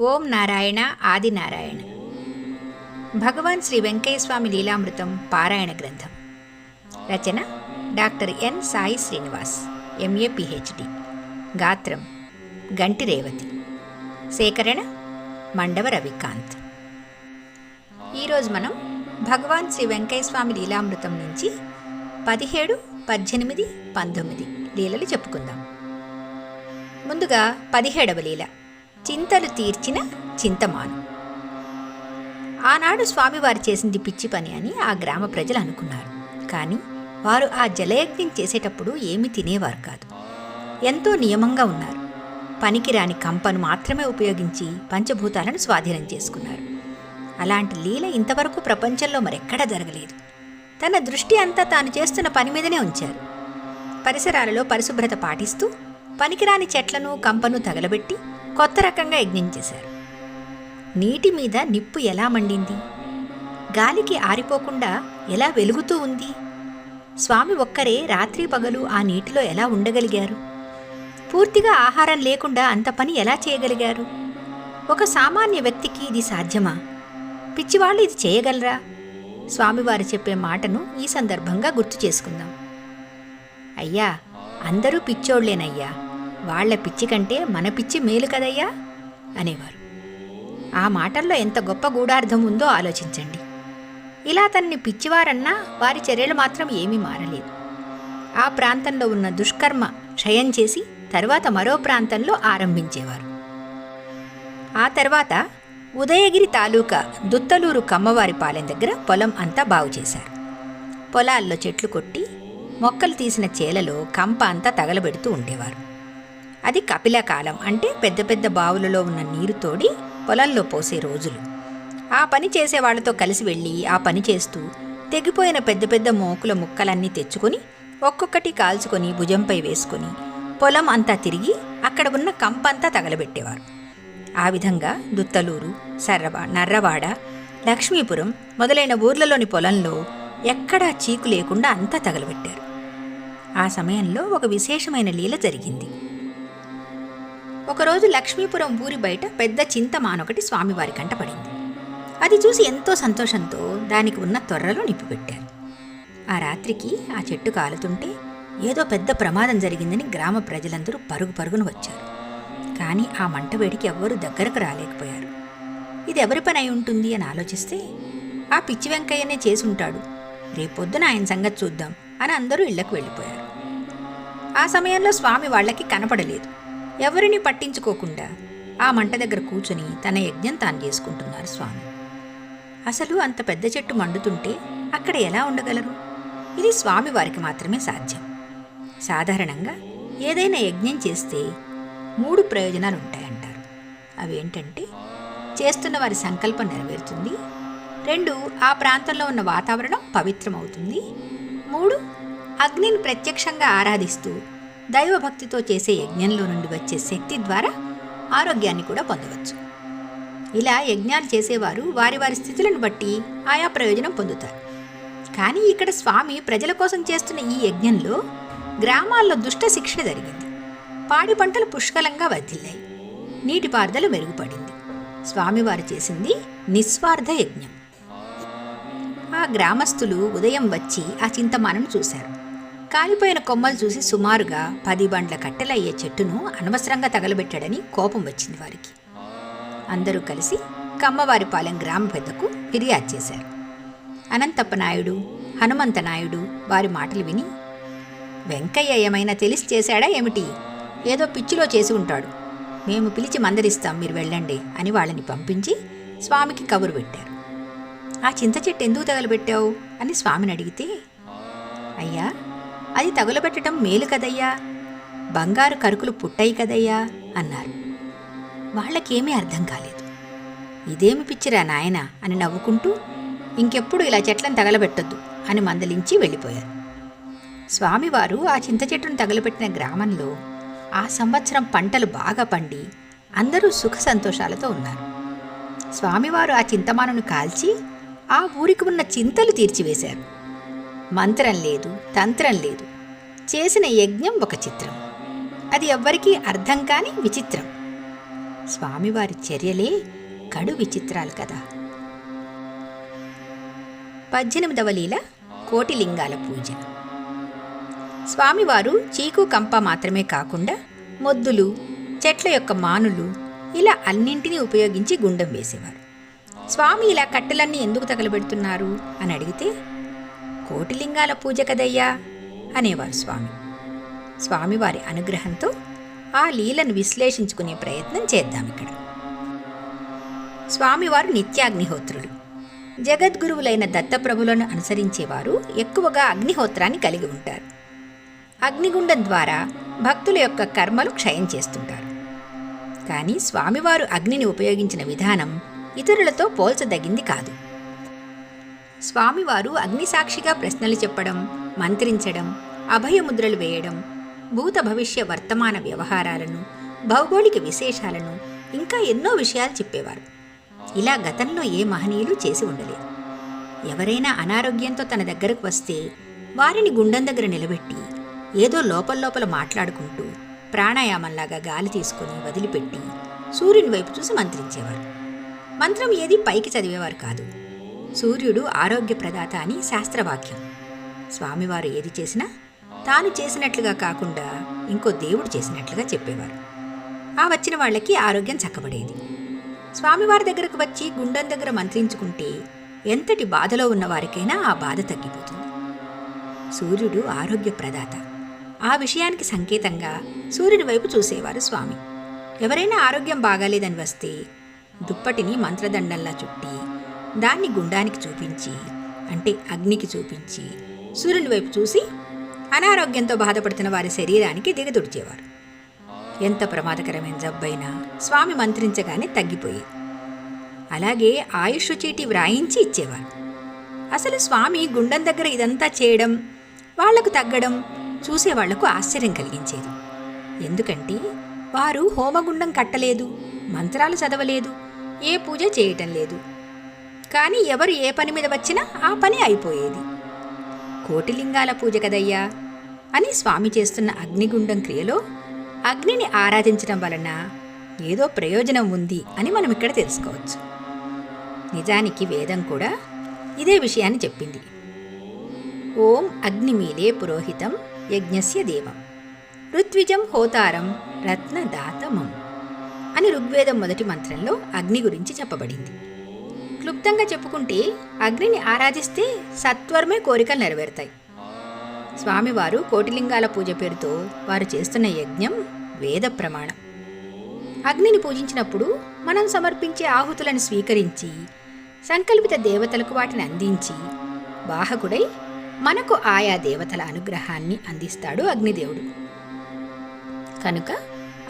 ఓం నారాయణ ఆదినారాయణ భగవాన్ శ్రీ వెంకయ్యస్వామి లీలామృతం పారాయణ గ్రంథం. రచన doctor N Sai Srinivas MA PhD. గాత్రం గంటి రేవతి. సేకరణ మండవ రవికాంత్. ఈరోజు మనం భగవాన్ శ్రీ వెంకయ్యస్వామి లీలామృతం నుంచి పదిహేడు పద్దెనిమిది పంతొమ్మిది లీలలు చెప్పుకుందాం. ముందుగా పదిహేడవ లీల. చింతలు తీర్చిన చింతమాను. ఆనాడు స్వామివారు చేసింది పిచ్చి పని అని ఆ గ్రామ ప్రజలు అనుకున్నారు. కానీ వారు ఆ జలయజ్ఞం చేసేటప్పుడు ఏమి తినేవారు కాదు. ఎంతో నియమంగా ఉన్నారు. పనికిరాని కంపను మాత్రమే ఉపయోగించి పంచభూతాలను స్వాధీనం చేసుకున్నారు. అలాంటి లీల ఇంతవరకు ప్రపంచంలో మరెక్కడా జరగలేదు. తన దృష్టి అంతా తాను చేస్తున్న పని మీదనే ఉంచారు. పరిసరాలలో పరిశుభ్రత పాటిస్తూ పనికిరాని చెట్లను కంపను తగలబెట్టి కొత్త రకంగా యజ్ఞం చేశారు. నీటి మీద నిప్పు ఎలా మండింది? గాలికి ఆరిపోకుండా ఎలా వెలుగుతూ ఉంది? స్వామి ఒక్కరే రాత్రి పగలు ఆ నీటిలో ఎలా ఉండగలిగారు? పూర్తిగా ఆహారం లేకుండా అంత పని ఎలా చేయగలిగారు? ఒక సామాన్య వ్యక్తికి ఇది సాధ్యమా? పిచ్చివాళ్ళు ఇది చేయగలరా? స్వామివారు చెప్పే మాటను ఈ సందర్భంగా గుర్తు చేసుకుందాం. అయ్యా అందరూ పిచ్చోళ్ళేనయ్యా వాళ్ళ పిచ్చి కంటే మన పిచ్చి మేలు కదయ్యా? అనేవారు. ఆ మాటల్లో ఎంత గొప్ప గూఢార్థం ఉందో ఆలోచించండి. ఇలా తనని పిచ్చివారన్నా వారి చర్యలు మాత్రం ఏమీ మారలేదు. ఆ ప్రాంతంలో ఉన్న దుష్కర్మ క్షయం చేసి తర్వాత మరో ప్రాంతంలో ఆరంభించేవారు. ఆ తర్వాత ఉదయగిరి తాలూకా దుత్తలూరు కమ్మవారి పాలెం దగ్గర పొలం అంతా బాగు చేశారు. పొలాల్లో చెట్లు కొట్టి మొక్కలు తీసిన చేలలో కంప అంతా తగలబెడుతూ ఉండేవారు. అది కపిల కాలం అంటే పెద్ద పెద్ద బావులలో ఉన్న నీరు తోడి పొలంలో పోసే రోజులు. ఆ పని చేసే వాళ్ళతో కలిసి వెళ్ళి ఆ పని చేస్తూ తెగిపోయిన పెద్ద పెద్ద మోకుల ముక్కలన్నీ తెచ్చుకొని ఒక్కొక్కటి కాల్చుకొని భుజంపై వేసుకొని పొలం అంతా తిరిగి అక్కడ ఉన్న కంపంతా తగలబెట్టేవారు. ఆ విధంగా దుత్తలూరు సర్రవా నర్రవాడ లక్ష్మీపురం మొదలైన ఊర్లలోని పొలంలో ఎక్కడా చీకు లేకుండా అంతా తగలబెట్టారు. ఆ సమయంలో ఒక విశేషమైన లీల జరిగింది. ఒకరోజు లక్ష్మీపురం ఊరి బయట పెద్ద చింతమానొకటి స్వామివారి కంట పడింది. అది చూసి ఎంతో సంతోషంతో దానికి ఉన్న తొర్రలో నిప్పు పెట్టారు ఆ రాత్రికి ఆ చెట్టు కాలుతుంటే ఏదో పెద్ద ప్రమాదం జరిగిందని గ్రామ ప్రజలందరూ పరుగు పరుగున వచ్చారు. కానీ ఆ మంట వేడికి ఎవ్వరూ దగ్గరకు రాలేకపోయారు. ఇది ఎవరి పని అయి ఉంటుంది అని ఆలోచిస్తే ఆ పిచ్చి వెంకయ్యనే చేసుంటాడు రేపొద్దున ఆయన సంగతి చూద్దాం అని అందరూ ఇళ్ళకు వెళ్ళిపోయారు. ఆ సమయంలో స్వామి వాళ్ళకి కనపడలేదు. ఎవరిని పట్టించుకోకుండా ఆ మంట దగ్గర కూర్చుని తన యజ్ఞం తాను చేసుకుంటున్నారు స్వామి. అసలు అంత పెద్ద చెట్టు మండుతుంటే అక్కడ ఎలా ఉండగలరు? ఇది స్వామి వారికి మాత్రమే సాధ్యం. సాధారణంగా ఏదైనా యజ్ఞం చేస్తే మూడు ప్రయోజనాలు ఉంటాయంటారు అవి ఏంటంటే చేస్తున్న వారి సంకల్పం నెరవేరుతుంది. రెండు ఆ ప్రాంతంలో ఉన్న వాతావరణం పవిత్రమవుతుంది. మూడు అగ్నిని ప్రత్యక్షంగా ఆరాధిస్తూ దైవభక్తితో చేసే యజ్ఞంలో నుండి వచ్చే శక్తి ద్వారా ఆరోగ్యాన్ని కూడా పొందవచ్చు. ఇలా యజ్ఞాలు చేసేవారు వారి వారి స్థితులను బట్టి ఆయా ప్రయోజనం పొందుతారు. కానీ ఇక్కడ స్వామి ప్రజల కోసం చేస్తున్న ఈ యజ్ఞంలో గ్రామాల్లో దుష్ట శిక్ష జరిగింది. పాడి పంటలు పుష్కలంగా వర్ధిల్లాయి. నీటిపారుదల మెరుగుపడింది. స్వామివారు చేసింది నిస్వార్థ యజ్ఞం. ఆ గ్రామస్తులు ఉదయం వచ్చి ఆ చింతమానను చూశారు. కాలిపోయిన కొమ్మలు చూసి సుమారుగా పది బండ్ల కట్టెలయ్యే చెట్టును అనవసరంగా తగలబెట్టాడని కోపం వచ్చింది వారికి. అందరూ కలిసి కమ్మవారిపాలెం గ్రామ పెద్దకు ఫిర్యాదు చేశారు. అనంతప్ప నాయుడు హనుమంత నాయుడు వారి మాటలు విని వెంకయ్య ఏమైనా తెలిసి చేశాడా ఏమిటి? ఏదో పిచ్చిలో చేసి ఉంటాడు. మేము పిలిచి మందరిస్తాం మీరు వెళ్ళండి అని వాళ్ళని పంపించి స్వామికి కబురు పెట్టారు. ఆ చింత చెట్టు ఎందుకు తగలబెట్టావు? అని స్వామిని అడిగితే అయ్యా అది తగులబెట్టడం మేలు కదయ్యా. బంగారు కరుకులు పుట్టాయి కదయ్యా అన్నారు. వాళ్ళకేమీ అర్థం కాలేదు. ఇదేమి పిచ్చిరా నాయన అని నవ్వుకుంటూ ఇంకెప్పుడు ఇలా చెట్లను తగలబెట్టొద్దు అని మందలించి వెళ్ళిపోయారు. స్వామివారు ఆ చింత చెట్టును తగలబెట్టిన గ్రామంలో ఆ సంవత్సరం పంటలు బాగా పండి అందరూ సుఖ సంతోషాలతో ఉన్నారు. స్వామివారు ఆ చింతమానును కాల్చి ఆ ఊరికి ఉన్న చింతలు తీర్చివేశారు. మంత్రం లేదు తంత్రం లేదు. చేసిన యజ్ఞం ఒక చిత్రం. అది ఎవ్వరికీ అర్థం కాని విచిత్రం. స్వామివారి చర్యలే కడు విచిత్రాలు కదా. పద్దెనిమిదవ లీల కోటిలింగాల పూజ. స్వామివారు చీకు కంప మాత్రమే కాకుండా మొద్దులు చెట్ల యొక్క మానులు ఇలా అన్నింటినీ ఉపయోగించి గుండం వేసేవారు. స్వామి ఇలా కట్టెలన్నీ ఎందుకు తగలబెడుతున్నారు అని అడిగితే కోటిలింగాల పూజ కదయ్యా? అనేవారు స్వామి. స్వామివారి అనుగ్రహంతో ఆ లీలను విశ్లేషించుకునే ప్రయత్నం చేద్దాం ఇక్కడ. స్వామివారు నిత్యాగ్నిహోత్రుడు జగద్గురువులైన దత్తప్రభులను అనుసరించేవారు ఎక్కువగా అగ్నిహోత్రాన్ని కలిగి ఉంటారు. అగ్నిగుండం ద్వారా భక్తుల యొక్క కర్మలు క్షయం చేస్తుంటారు. కానీ స్వామివారు అగ్నిని ఉపయోగించిన విధానం ఇతరులతో పోల్చదగింది కాదు. స్వామివారు అగ్నిసాక్షిగా ప్రశ్నలు చెప్పడం మంత్రించడం అభయముద్రలు వేయడం భూత భవిష్య వర్తమాన వ్యవహారాలను భౌగోళిక విశేషాలను ఇంకా ఎన్నో విషయాలు చెప్పేవారు. ఇలా గతంలో ఏ మహనీయులు చేసి ఉండలేదు. ఎవరైనా అనారోగ్యంతో తన దగ్గరకు వస్తే వారిని గుండం దగ్గర నిలబెట్టి ఏదో లోపల లోపల మాట్లాడుకుంటూ ప్రాణాయామంలాగా గాలి తీసుకొని వదిలిపెట్టి సూర్యుని వైపు చూసి మంత్రించేవారు. మంత్రం ఏది పైకి చదివేవారు కాదు. సూర్యుడు ఆరోగ్య ప్రదాత అని శాస్త్రవాక్యం. స్వామివారు ఏది చేసినా తాను చేసినట్లుగా కాకుండా ఇంకో దేవుడు చేసినట్లుగా చెప్పేవారు. ఆ వచ్చిన వాళ్ళకి ఆరోగ్యం చక్కబడేది. స్వామివారి దగ్గరకు వచ్చి గుండం దగ్గర మంత్రించుకుంటే ఎంతటి బాధలో ఉన్నవారికైనా ఆ బాధ తగ్గిపోతుంది. సూర్యుడు ఆరోగ్య ప్రదాత. ఆ విషయానికి సంకేతంగా సూర్యుడి వైపు చూసేవారు స్వామి. ఎవరైనా ఆరోగ్యం బాగాలేదని వస్తే దుప్పటిని మంత్రదండంలా చుట్టి దాన్ని గుండానికి చూపించి అంటే అగ్నికి చూపించి సూర్యుని వైపు చూసి అనారోగ్యంతో బాధపడుతున్న వారి శరీరానికి దిగదుడిచేవారు. ఎంత ప్రమాదకరమైన జబ్బైనా స్వామి మంత్రించగానే తగ్గిపోయేది. అలాగే ఆయుష్ చీటి వ్రాయించి ఇచ్చేవారు. అసలు స్వామి గుండం దగ్గర ఇదంతా చేయడం వాళ్ళకు తగ్గడం చూసేవాళ్ళకు ఆశ్చర్యం కలిగించేది. ఎందుకంటే వారు హోమగుండం కట్టలేదు మంత్రాలు చదవలేదు ఏ పూజ చేయటం లేదు. కానీ ఎవరు ఏ పని మీద వచ్చినా ఆ పని అయిపోయేది. కోటిలింగాల పూజ కదయ్యా! అని స్వామి చేస్తున్న అగ్నిగుండం క్రియలో అగ్నిని ఆరాధించడం వలన ఏదో ప్రయోజనం ఉంది అని మనం ఇక్కడ తెలుసుకోవచ్చు. నిజానికి వేదం కూడా ఇదే విషయాన్ని చెప్పింది. ఓం అగ్నిమీలే పురోహితం యజ్ఞస్య దేవం. ఋత్విజం హోతారం రత్నదాతమం అని ఋగ్వేదం మొదటి మంత్రంలో అగ్ని గురించి చెప్పబడింది. క్లుప్తంగా చెప్పుకుంటే అగ్నిని ఆరాధిస్తే సత్వరమే కోరికలు నెరవేరుతాయి. స్వామివారు కోటిలింగాల పూజ పేరుతో వారు చేస్తున్న యజ్ఞం వేద ప్రమాణం. అగ్నిని పూజించినప్పుడు మనం సమర్పించే ఆహుతులను స్వీకరించి సంకల్పిత దేవతలకు వాటిని అందించి వాహకుడై మనకు ఆయా దేవతల అనుగ్రహాన్ని అందిస్తాడు అగ్నిదేవుడు. కనుక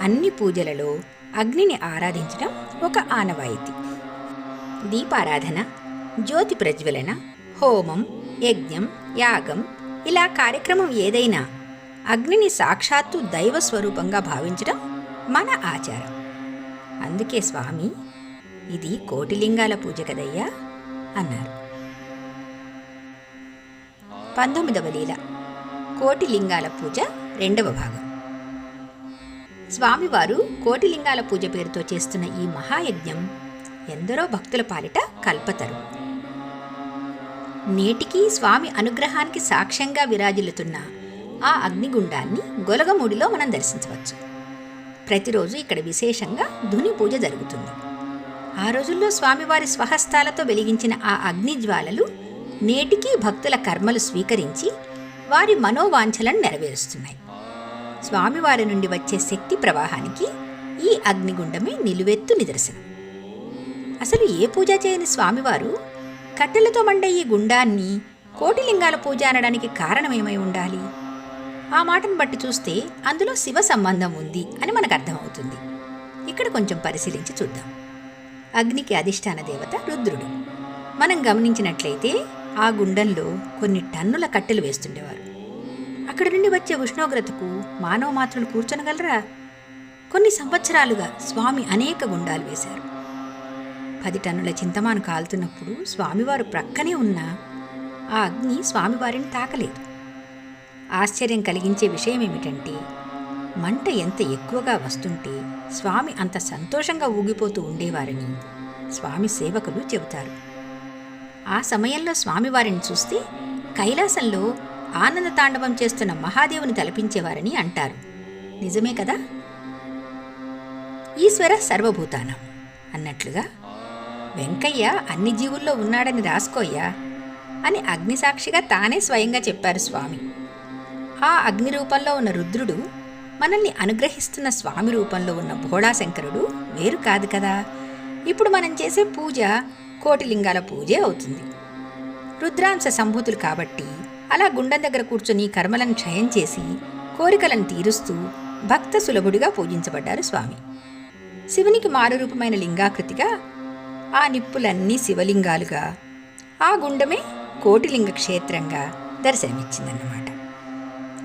అన్ని పూజలలో అగ్నిని ఆరాధించడం ఒక ఆనవాయితీ. దీపారాధన జ్యోతి ప్రజ్వలన హోమం యజ్ఞం యాగం ఇలా కార్యక్రమం ఏదైనా అగ్నిని సాక్షాత్తు దైవ స్వరూపంగా భావించడం మన ఆచారం. అందుకే స్వామి ఇది కోటిలింగాల పూజ కదయ్యా? అన్నారు. పంతొమ్మిదవ లీల కోటిలింగాల పూజ రెండవ భాగం. స్వామివారు కోటిలింగాల పూజ పేరుతో చేస్తున్న ఈ మహాయజ్ఞం ఎందరో భక్తుల పాలిట కల్పతరు. నేటికీ స్వామి అనుగ్రహానికి సాక్ష్యంగా విరాజిల్లుతున్న ఆ అగ్నిగుండాన్ని గొలగముడిలో మనం దర్శించవచ్చు. ప్రతిరోజు ఇక్కడ విశేషంగా ధుని పూజ జరుగుతుంది. ఆ రోజుల్లో స్వామివారి స్వహస్తాలతో వెలిగించిన ఆ అగ్నిజ్వాలలు నేటికీ భక్తుల కర్మలు స్వీకరించి వారి మనోవాంఛలను నెరవేరుస్తున్నాయి. స్వామివారి నుండి వచ్చే శక్తి ప్రవాహానికి ఈ అగ్నిగుండమే నిలువెత్తు నిదర్శనం. అసలు ఏ పూజ చేయని స్వామివారు? కట్టెలతో మండే ఈ గుండాన్ని కోటిలింగాల పూజ అనడానికి కారణమేమై ఉండాలి? ఆ మాటను బట్టి చూస్తే అందులో శివ సంబంధం ఉంది అని మనకు అర్థమవుతుంది. ఇక్కడ కొంచెం పరిశీలించి చూద్దాం. అగ్నికి అధిష్టాన దేవత రుద్రుడు. మనం గమనించినట్లయితే ఆ గుండంలో కొన్ని టన్నుల కట్టెలు వేస్తుండేవారు. అక్కడి నుండి వచ్చే ఉష్ణోగ్రతకు మానవ మాత్రులు కూర్చొనగలరా? కొన్ని సంవత్సరాలుగా స్వామి అనేక గుండాలు వేశారు. పది టన్నుల చింతమాను కాలుతున్నప్పుడు స్వామివారు ప్రక్కనే ఉన్న ఆ అగ్ని స్వామివారిని తాకలేదు. ఆశ్చర్యం కలిగించే విషయం ఏమిటంటే మంట ఎంత ఎక్కువగా వస్తుంటే స్వామి అంత సంతోషంగా ఊగిపోతూ ఉండేవారని స్వామి సేవకులు చెబుతారు. ఆ సమయంలో స్వామివారిని చూస్తే కైలాసంలో ఆనంద తాండవం చేస్తున్న మహాదేవుని తలపించేవారని అంటారు. నిజమే కదా? ఈశ్వర సర్వభూతానం అన్నట్లుగా వెంకయ్య అన్ని జీవుల్లో ఉన్నాడని రాసుకోయ్యా అని అగ్నిసాక్షిగా తానే స్వయంగా చెప్పారు స్వామి. ఆ అగ్ని రూపంలో ఉన్న రుద్రుడు మనల్ని అనుగ్రహిస్తున్న స్వామి రూపంలో ఉన్న భోళాశంకరుడు వేరు కాదు కదా. ఇప్పుడు మనం చేసే పూజ కోటిలింగాల పూజే అవుతుంది. రుద్రాంశ సంభూతులు కాబట్టి అలా గుండం దగ్గర కూర్చొని కర్మలను క్షయం చేసి కోరికలను తీరుస్తూ భక్త సులభుడిగా పూజించబడ్డారు స్వామి. శివునికి మారురూపమైన లింగాకృతిగా ఆ నిప్పులన్నీ శివలింగాలుగా ఆ గుండమే కోటిలింగ క్షేత్రంగా దర్శనమిచ్చిందన్నమాట.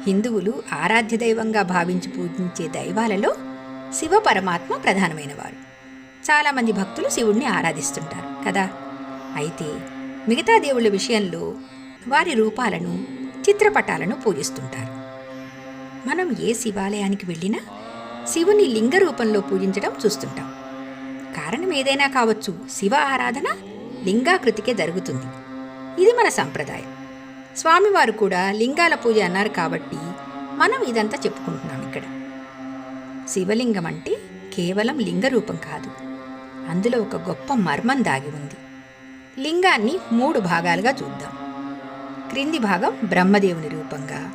హిందువులు ఆరాధ్య దైవంగా భావించి పూజించే దైవాలలో శివ పరమాత్మ ప్రధానమైనవారు. చాలామంది భక్తులు శివుణ్ణి ఆరాధిస్తుంటారు కదా? అయితే మిగతా దేవుళ్ళ విషయంలో వారి రూపాలను చిత్రపటాలను పూజిస్తుంటారు. మనం ఏ శివాలయానికి వెళ్ళినా శివుని లింగ రూపంలో పూజించడం చూస్తుంటాం. కారణం ఏదైనా కావచ్చు. శివ ఆరాధన లింగాకృతికే జరుగుతుంది. ఇది మన సంప్రదాయం. స్వామివారు కూడా లింగాల పూజ అన్నారు కాబట్టి మనం ఇదంతా చెప్పుకుంటున్నాం ఇక్కడ. శివలింగం అంటే కేవలం లింగ రూపం కాదు. అందులో ఒక గొప్ప మర్మం దాగి ఉంది. లింగాన్ని మూడు భాగాలుగా చూద్దాం. క్రింది భాగం బ్రహ్మదేవుని రూపంగా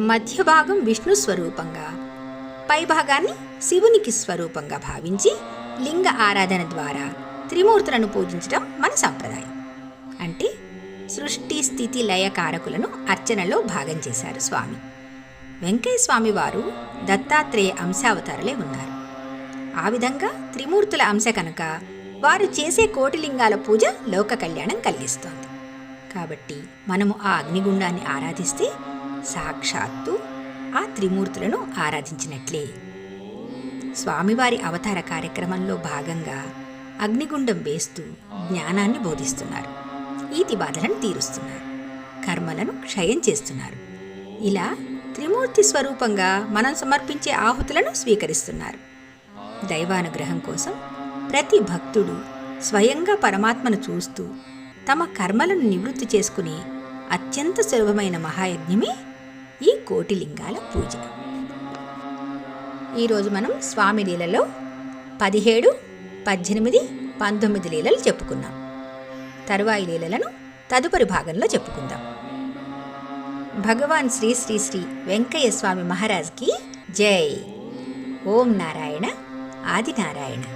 మధ్య భాగం విష్ణు స్వరూపంగా పై భాగాన్ని శివునికి స్వరూపంగా భావించి లింగ ఆరాధన ద్వారా త్రిమూర్తులను పూజించడం మన సంప్రదాయం. అంటే సృష్టి స్థితి లయ కారకులను అర్చనలో భాగం చేశారు స్వామి. వెంకయ్య స్వామి వారు దత్తాత్రేయ అంశావతారలే ఉన్నారు. ఆ విధంగా త్రిమూర్తుల అంశ కనుక వారు చేసే కోటిలింగాల పూజ లోక కళ్యాణం కలిగిస్తోంది. కాబట్టి మనము ఆ అగ్నిగుండాన్ని ఆరాధిస్తే సాక్షాత్తు ఆ త్రిమూర్తులను ఆరాధించినట్లే. స్వామివారి అవతార కార్యక్రమంలో భాగంగా అగ్నిగుండం వేస్తూ జ్ఞానాన్ని బోధిస్తున్నారు. ఈతి బాధలను తీరుస్తున్నారు. కర్మలను క్షయం చేస్తున్నారు. ఇలా త్రిమూర్తి స్వరూపంగా మనం సమర్పించే ఆహుతులను స్వీకరిస్తున్నారు. దైవానుగ్రహం కోసం ప్రతి భక్తుడు స్వయంగా పరమాత్మను చూస్తూ తమ కర్మలను నివృత్తి చేసుకుని అత్యంత సులభమైన మహాయజ్ఞమే ఈ కోటిలింగాల పూజ. ఈరోజు మనం స్వామి లీలలో పదిహేడు పద్దెనిమిది పంతొమ్మిది లీలలు చెప్పుకున్నాం. తరువాయి లీలలను తదుపరి భాగంలో చెప్పుకుందాం. భగవాన్ శ్రీ శ్రీ శ్రీ వెంకయ్య స్వామి మహారాజ్కి జై. ఓం నారాయణ ఆదినారాయణ.